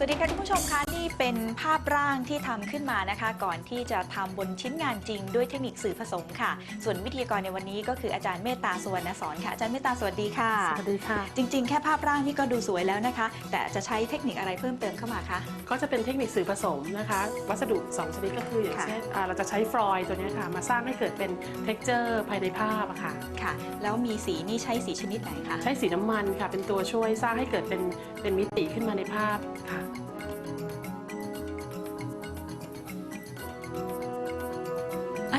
สวัสดีค่ะท่านผู้ชมค่ะ เป็นภาพร่างที่ทำขึ้นมานะคะ ก่อนที่จะทำบนชิ้นงานจริงด้วยเทคนิคสื่อผสมค่ะ ส่วนวิทยากรในวันนี้ก็คืออาจารย์เมตตาสุวรรณสอนค่ะอาจารย์เมตตาสวัสดีค่ะ สวัสดีค่ะ จริงๆ แค่ภาพร่างนี่ก็ดูสวยแล้วนะคะ แต่จะใช้เทคนิคอะไรเพิ่มเติมเข้ามาคะ ก็จะเป็นเทคนิคสื่อผสมนะคะ วัสดุ 2 ชนิดก็คืออย่างค่ะเช่นอ่าเราจะใช้ฟลอยด์ตัวเนี้ยค่ะ มาสร้างให้เกิดเป็นเท็กเจอร์ภายในภาพอะค่ะ ค่ะ แล้วมีสีนี่ใช้สีชนิดไหนคะ ใช้สีน้ำมันค่ะ เป็นตัวช่วยสร้างให้เกิดเป็นเป็นมิติขึ้นมาในภาพค่ะ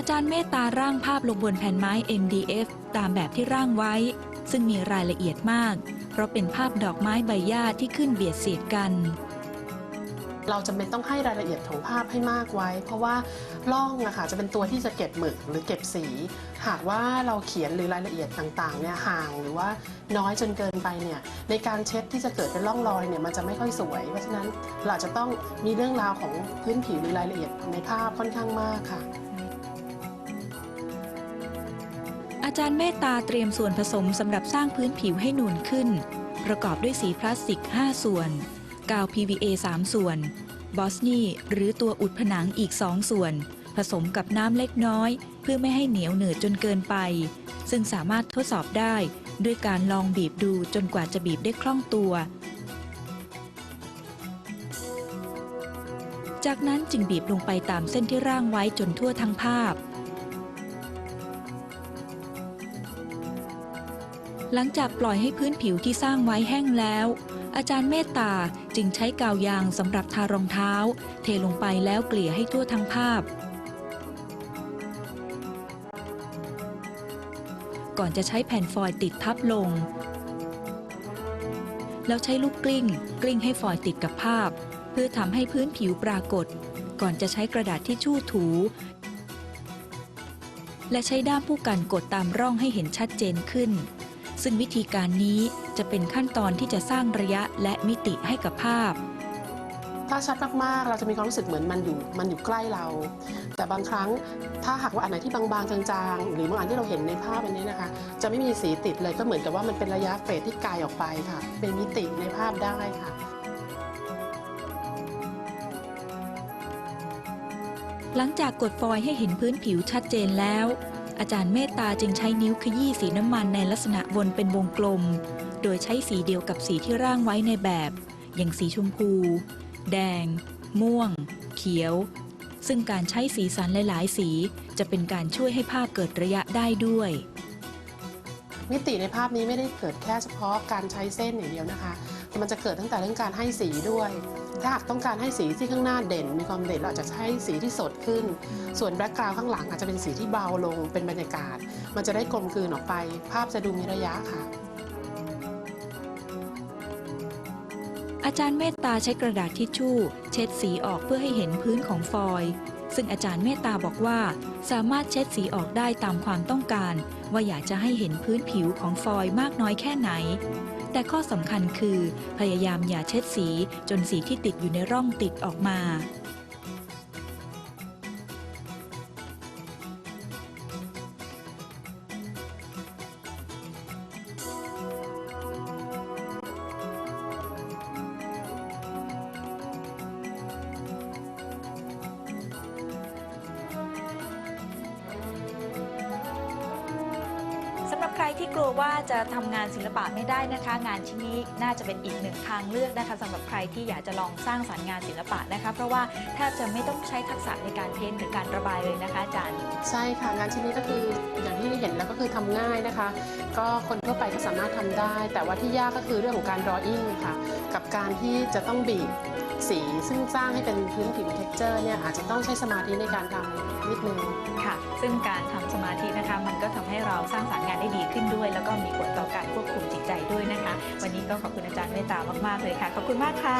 จารย์เมตตาร่างภาพลงบนแผ่นไม้ MDF ตามแบบที่ร่างไว้ ซึ่งมีรายละเอียดมาก เพราะเป็นภาพดอกไม้ใบหญ้าที่ขึ้นเบียดเสียดกัน เราจำเป็นต้องให้รายละเอียดของภาพให้มากไว้ เพราะว่าล่องอะค่ะจะเป็นตัวที่จะเก็บหมึกหรือเก็บสี หากว่าเราเขียนหรือรายละเอียดต่างๆเนี่ยห่างหรือว่าน้อยจนเกินไปเนี่ยในการเช็ดที่จะเกิดเป็นร่องรอยเนี่ยมันจะไม่ค่อยสวย เพราะฉะนั้นเราจะต้องมีเรื่องราวของพื้นผิวหรือรายละเอียดในภาพค่อนข้างมากค่ะ อาจารย์เมตตาเตรียมส่วนผสมสำหรับสร้างพื้นผิวให้นูนขึ้น ประกอบด้วยสีพลาสติก 5 ส่วน กาว PVA 3 ส่วน บอสนีหรือตัวอุดผนังอีก 2 ส่วน ผสมกับน้ำเล็กน้อย เพื่อไม่ให้เหนียวเหนืดจนเกินไป ซึ่งสามารถทดสอบได้ด้วยการลองบีบดูจนกว่าจะบีบได้คล่องตัว จากนั้นจึงบีบลงไปตามเส้นที่ร่างไว้จนทั่วทั้งภาพ หลังจากปล่อยให้พื้นผิวที่สร้างไว้แห้งแล้ว อาจารย์เมตตาจึงใช้กาวยางสำหรับทารองเท้า เทลงไปแล้วเกลี่ยให้ทั่วทั้งภาพ ก่อนจะใช้แผ่นฟอยล์ติดทับลง แล้วใช้ลูกกลิ้ง กลิ้งให้ฟอยล์ติดกับภาพ เพื่อทำให้พื้นผิวปรากฏ ก่อนจะใช้กระดาษที่ชู่ถูและใช้ด้ามผู้กันกดตามร่องให้เห็นชัดเจนขึ้น ซึ่งวิธีการนี้จะเป็นขั้นตอนที่จะสร้างระยะและมิติให้กับภาพ ถ้าชัดมากๆ เราจะมีความรู้สึกเหมือนมันอยู่มันอยู่ใกล้เรา แต่บางครั้งถ้าหากว่าอันไหนที่บางๆจางๆ หรือบางอันที่เราเห็นในภาพอันนี้นะคะ จะไม่มีสีติดเลยก็เหมือนกับว่ามันเป็นระยะเฟดที่ไกลออกไปค่ะ เป็นมิติในภาพได้ค่ะหลังจากกดฟอยล์ให้เห็นพื้นผิวชัดเจนแล้ว อาจารย์เมตตาจึงใช้นิ้วขยี้สีน้ำมันในลักษณะวนเป็นวงกลม โดยใช้สีเดียวกับสีที่ร่างไว้ในแบบ อย่างสีชมพู แดง ม่วง เขียว ซึ่งการใช้สีสันหลาย ๆ สีจะเป็นการช่วยให้ภาพเกิดระยะได้ด้วยมิติในภาพนี้ไม่ได้เกิดแค่เฉพาะการใช้เส้นอย่างเดียวนะคะ มันจะเกิดตั้งแต่เรื่องการให้สีด้วย ถ้าหากต้องการให้สีที่ข้างหน้าเด่น มีความเด่นเราอาจจะใช้สีที่สดขึ้น ส่วนแบ็กกราวด์ข้างหลังอาจจะเป็นสีที่เบาลงเป็นบรรยากาศ มันจะได้กลมกลืนออกไป ภาพจะดูมีระยะค่ะ อาจารย์เมตตาใช้กระดาษทิชชู่ เช็ดสีออกเพื่อให้เห็นพื้นของฟอยล์ ซึ่งอาจารย์เมตตาบอกว่า สามารถเช็ดสีออกได้ตามความต้องการ ว่าอยากจะให้เห็นพื้นผิวของฟอยล์มากน้อยแค่ไหน แต่ข้อสำคัญคือ พยายามอย่าเช็ดสีจนสีที่ติดอยู่ในร่องติดออกมาำหรับใครที่กลัวว่าจะทำงานศิลปะไม่ได้นะคะ งานชิ้นนี้น่าจะเป็นอีกหนึ่งทางเลือกนะคะสำหรับใครที่อยากจะลองสร้างสรรค์งานศิลปะนะคะ เพราะว่าแทบจะไม่ต้องใช้ทักษะในการเพ้นท์หรือการระบายเลยนะคะอาจารย์ ใช่ค่ะงานชิ้นนี้ก็คืออย่างที่เห็นแล้วก็คือทำง่ายนะคะ ก็คนทั่วไปก็สามารถทำได้ แต่ว่าที่ยากก็คือเรื่องของการ drawing ค่ะ กับการที่จะต้องบีบ สีซึ่งสร้างให้เป็นพื้นผิวเท็กเจอร์เนี่ยอาจจะต้องใช้สมาธิในการทำนิดนึงค่ะ ซึ่งการทำสมาธินะคะ มันก็ทำให้เราสร้างสรรค์งานได้ดีขึ้นด้วย แล้วก็มีผลต่อการควบคุมจิตใจด้วยนะคะ วันนี้ก็ขอบคุณอาจารย์เมตตามากๆเลยค่ะ ขอบคุณมากค่ะ